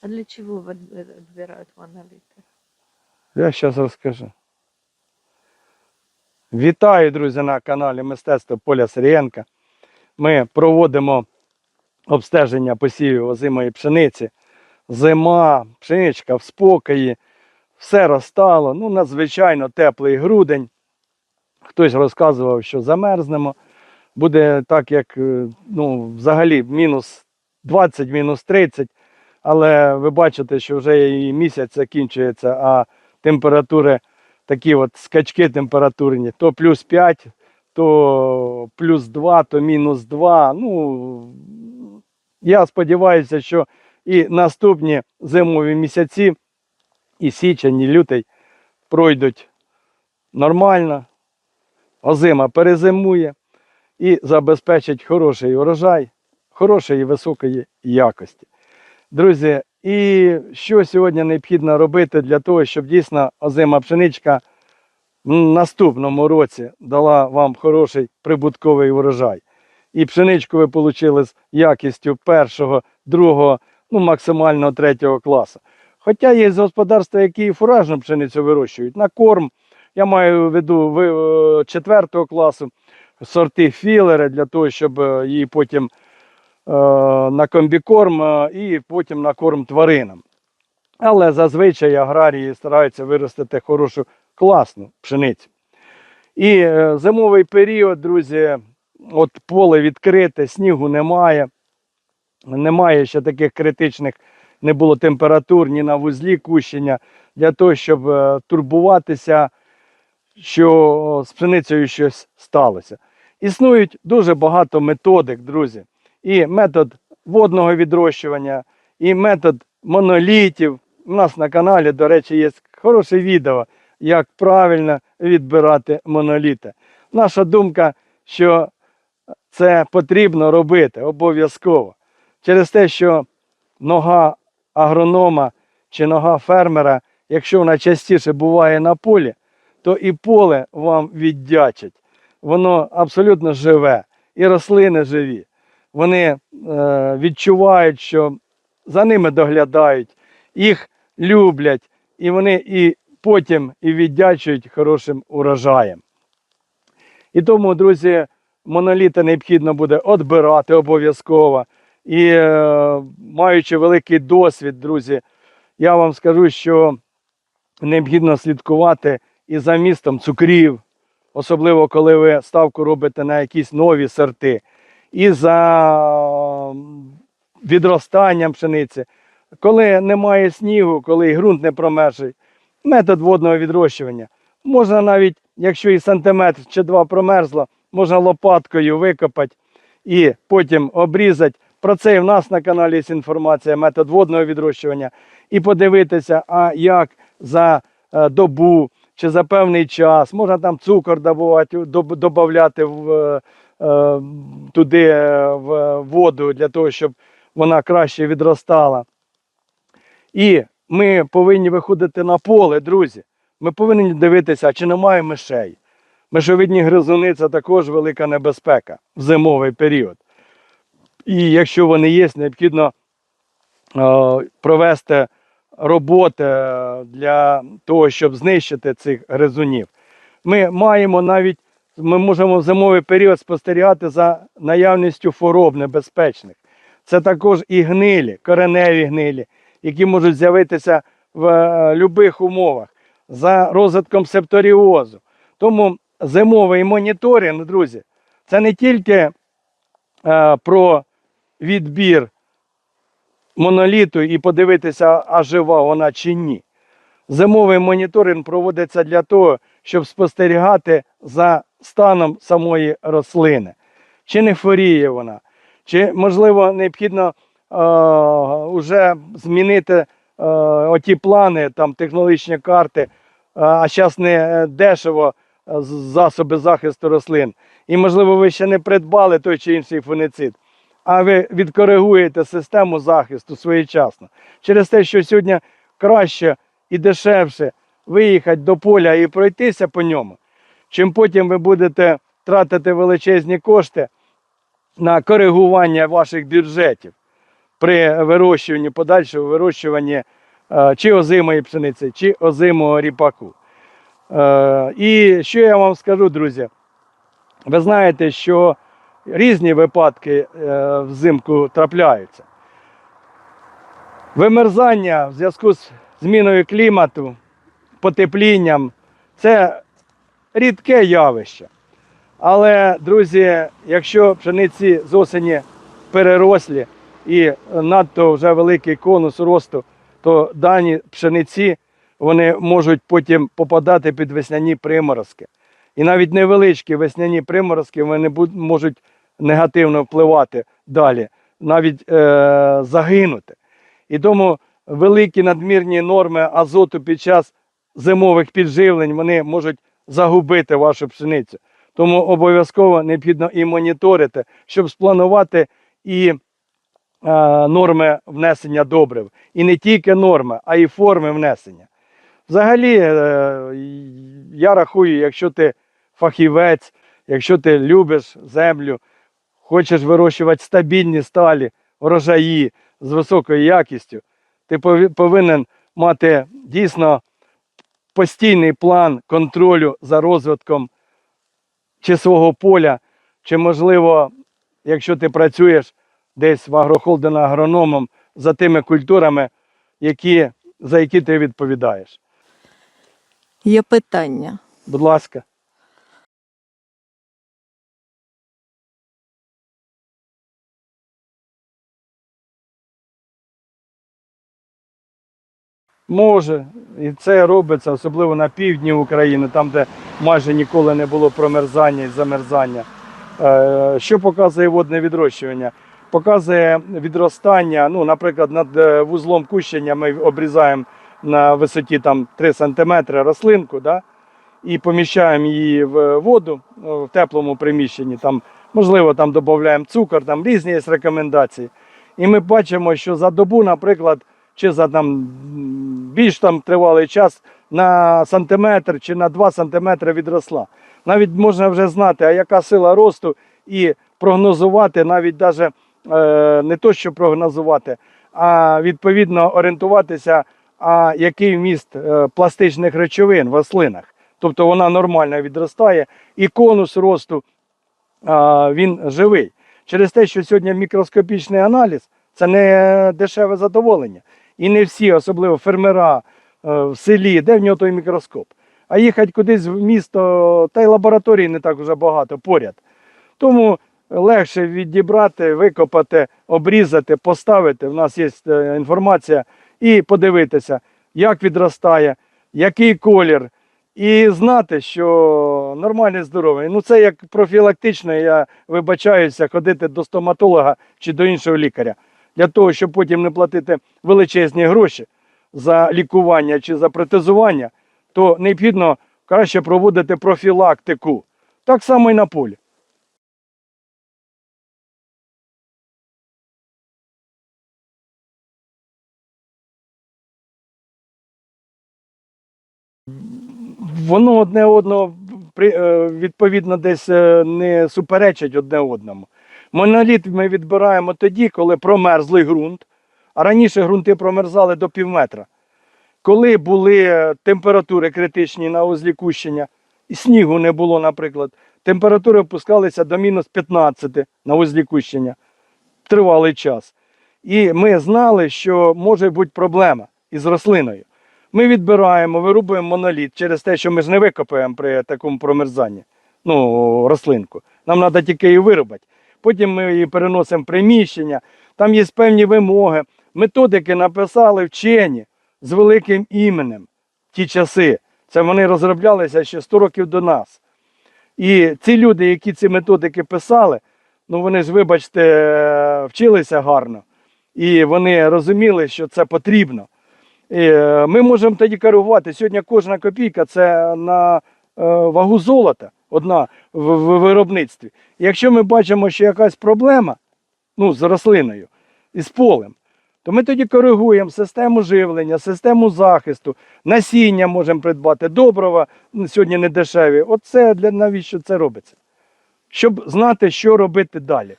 А для чего отб- отбирают монолиты? Я зараз розкажу. Вітаю, друзі, на каналі Мистецтво Поля Сирієнка. Ми проводимо обстеження посівів озимої пшениці. Зима, пшеничка в спокої, все розстало. Ну, надзвичайно теплий грудень. Хтось розказував, що замерзнемо. Буде так, як е, ну, взагалі мінус 20, мінус 30. Але ви бачите, що вже і місяць закінчується, а температури такі от скачки температурні, то плюс 5, то плюс 2, то мінус 2. Ну, я сподіваюся, що і наступні зимові місяці, і січень, і лютий пройдуть нормально, озима перезимує і забезпечить хороший урожай, хорошої і високої якості. Друзі, і що сьогодні необхідно робити для того, щоб дійсно озима пшеничка в наступному році дала вам хороший прибутковий урожай. І пшеничку ви отримали з якістю першого, другого, ну максимально третього класу. Хоча є господарства, які фуражну пшеницю вирощують на корм. Я маю в виду ви- е, четвертого класу сорти філери для того, щоб е, її потім на комбікорм е, і потім на корм тваринам. Але зазвичай аграрії стараються виростити хорошу класну пшеницю. І е, зимовий період, друзі, от поле відкрите, снігу немає. Немає ще таких критичних, не було температур ні на вузлі кущення для того, щоб е, турбуватися, що з пшеницею щось сталося. Існують дуже багато методик, друзі. І метод водного відрощування, і метод монолітів. У нас на каналі, до речі, є хороше відео, як правильно відбирати моноліти. Наша думка, що це потрібно робити обов'язково. Через те, що нога агронома чи нога фермера, якщо вона частіше буває на полі, то і поле вам віддячить. Воно абсолютно живе, і рослини живі. Вони е, відчувають, що за ними доглядають, їх люблять, і вони і потім і віддячують хорошим урожаєм. І тому, друзі, моноліти необхідно буде відбирати обов'язково. І е, маючи великий досвід, друзі, я вам скажу, що необхідно слідкувати і за містом цукрів, особливо коли ви ставку робите на якісь нові сорти, і за відростанням пшениці. Коли немає снігу, коли ґрунт не промерзший, метод водного відрощування. Можна навіть, якщо і сантиметр чи два промерзло, можна лопаткою викопати і потім обрізати. Про це і в нас на каналі є інформація, метод водного відрощування. І подивитися, а як за е, добу чи за певний час, можна там цукор додати в, е, туди е, в воду для того, щоб вона краще відростала. І ми повинні виходити на поле, друзі. Ми повинні дивитися, чи немає мишей. Мишовидні гризуни це також велика небезпека в зимовий період. І якщо вони є, необхідно е, провести роботи е, для того, щоб знищити цих гризунів. Ми маємо навіть, ми можемо в зимовий період спостерігати за наявністю хвороб небезпечних. Це також і гнилі, кореневі гнилі, які можуть з'явитися в будь-яких умовах за розвитком септоріозу. Тому зимовий моніторинг, друзі, це не тільки е, про відбір моноліту і подивитися, а жива вона чи ні. Зимовий моніторинг проводиться для того, щоб спостерігати за станом самої рослини. Чи не хворіє вона, чи, можливо, необхідно е, вже змінити е, оті плани, там, технологічні карти, е, а зараз не дешево е, засоби захисту рослин. І, можливо, ви ще не придбали той чи інший фуницид, а ви відкоригуєте систему захисту своєчасно. Через те, що сьогодні краще і дешевше виїхати до поля і пройтися по ньому, чим потім ви будете тратити величезні кошти на коригування ваших бюджетів. при вирощуванні, подальшому вирощуванні е, чи озимої пшениці, чи озимого ріпаку. Е, І що я вам скажу, друзі? Ви знаєте, що різні випадки е, взимку трапляються. Вимерзання в зв'язку з зміною клімату, потеплінням це рідке явище. Але, друзі, якщо пшениці з осені перерослі і надто вже великий конус росту, то дані пшениці вони можуть потім попадати під весняні приморозки. І навіть невеличкі весняні приморозки вони можуть негативно впливати далі, навіть е- загинути. І тому великі надмірні норми азоту під час зимових підживлень вони можуть загубити вашу пшеницю. Тому обов'язково необхідно і моніторити, щоб спланувати і е, норми внесення добрив. І не тільки норми, а й форми внесення. Взагалі, е, я рахую, якщо ти фахівець, якщо ти любиш землю, хочеш вирощувати стабільні сталі, врожаї з високою якістю, ти повинен мати дійсно постійний план контролю за розвитком чи свого поля, чи, можливо, якщо ти працюєш десь в агрохолдинг агрономом за тими культурами, які, за які ти відповідаєш. Є питання. Будь ласка. Може, і це робиться, особливо на півдні України, там, де майже ніколи не було промерзання і замерзання. Е, Що показує водне відрощування? Показує відростання, ну, наприклад, над е, вузлом кущення ми обрізаємо на висоті там, 3 см рослинку, да? і поміщаємо її в воду е, в теплому приміщенні. Там, можливо, там додаємо цукор, там різні є рекомендації. І ми бачимо, що за добу, наприклад, чи за там, більш там тривалий час на сантиметр чи на 2 сантиметри відросла. Навіть можна вже знати, а яка сила росту, і прогнозувати, навіть даже, е, не то, що прогнозувати, а відповідно орієнтуватися, а який вміст е, пластичних речовин в рослинах. Тобто вона нормально відростає, і конус росту а, він живий. Через те, що сьогодні мікроскопічний аналіз це не дешеве задоволення. І не всі, особливо фермера е, в селі, де в нього той мікроскоп. А їхати кудись в місто, та й лабораторій не так вже багато поряд. Тому легше відібрати, викопати, обрізати, поставити. У нас є е, інформація, і подивитися, як відростає, який колір, і знати, що нормальний здоровий. Ну це як профілактично, я вибачаюся, ходити до стоматолога чи до іншого лікаря. Для того, щоб потім не платити величезні гроші за лікування чи за протезування, то необхідно краще проводити профілактику. Так само і на полі. Воно одне одного е, відповідно десь е, не суперечить одне одному. Моноліт ми відбираємо тоді, коли промерзлий ґрунт, а раніше ґрунти промерзали до пів метра. Коли були е, температури критичні на узлі кущення, і снігу не було, наприклад, температури опускалися до мінус 15 на узлі кущення тривалий час. І ми знали, що може бути проблема із рослиною. Ми відбираємо, вирубуємо моноліт через те, що ми ж не викопаємо при такому промерзанні ну, рослинку. Нам треба тільки її вирубати. Потім ми її переносимо в приміщення, там є певні вимоги. Методики написали вчені з великим іменем в ті часи. Це вони розроблялися ще 100 років до нас. І ці люди, які ці методики писали, ну вони ж, вибачте, вчилися гарно. І вони розуміли, що це потрібно. І, е, ми можемо тоді коригувати. Сьогодні кожна копійка це на е, вагу золота одна в, виробництві. Якщо ми бачимо, що якась проблема ну, з рослиною і з полем, то ми тоді коригуємо систему живлення, систему захисту, насіння можемо придбати, добрива ну, сьогодні не дешеві. Оце для навіщо це робиться? Щоб знати, що робити далі.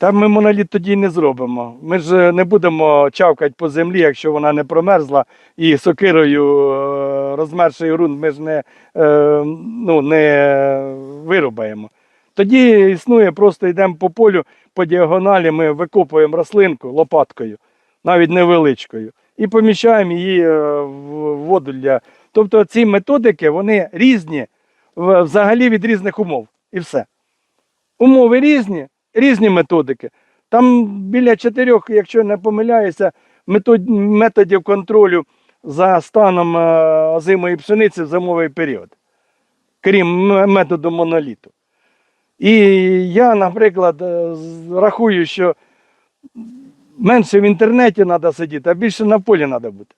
Та ми моноліт тоді не зробимо. Ми ж не будемо чавкати по землі, якщо вона не промерзла, і сокирою е, розмерший ґрунт ми ж не, е, ну, не вирубаємо. Тоді існує, просто йдемо по полю, по діагоналі, ми викопуємо рослинку лопаткою, навіть невеличкою, і поміщаємо її е, в воду для. Тобто ці методики вони різні взагалі від різних умов. І все. Умови різні, різні методики. Там біля чотирьох, якщо не помиляюся, метод, методів контролю за станом е, озимої пшениці в зимовий період, крім методу моноліту. І я, наприклад, е, рахую, що менше в інтернеті треба сидіти, а більше на полі треба бути.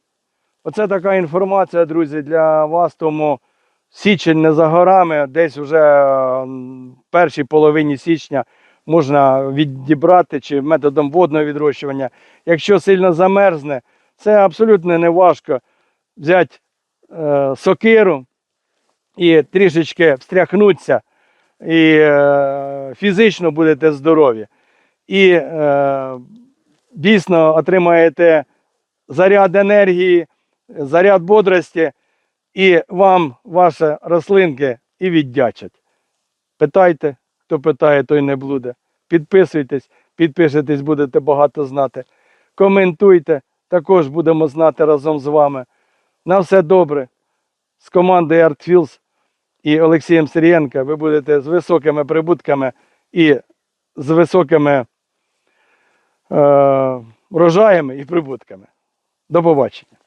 Оце така інформація, друзі, для вас. Тому січень не за горами, десь вже е, в першій половині січня можна відібрати чи методом водного відрощування. Якщо сильно замерзне, це абсолютно не важко взяти е, сокиру і трішечки встряхнутися, і е, фізично будете здорові. І е, дійсно отримаєте заряд енергії, заряд бодрості, і вам ваші рослинки і віддячать. Питайте, хто питає, той не блуде. Підписуйтесь, підпишетесь, будете багато знати. Коментуйте, також будемо знати разом з вами. На все добре. З командою ArtFields і Олексієм Сирієнко ви будете з високими прибутками і з високими е, врожаями і прибутками. До побачення.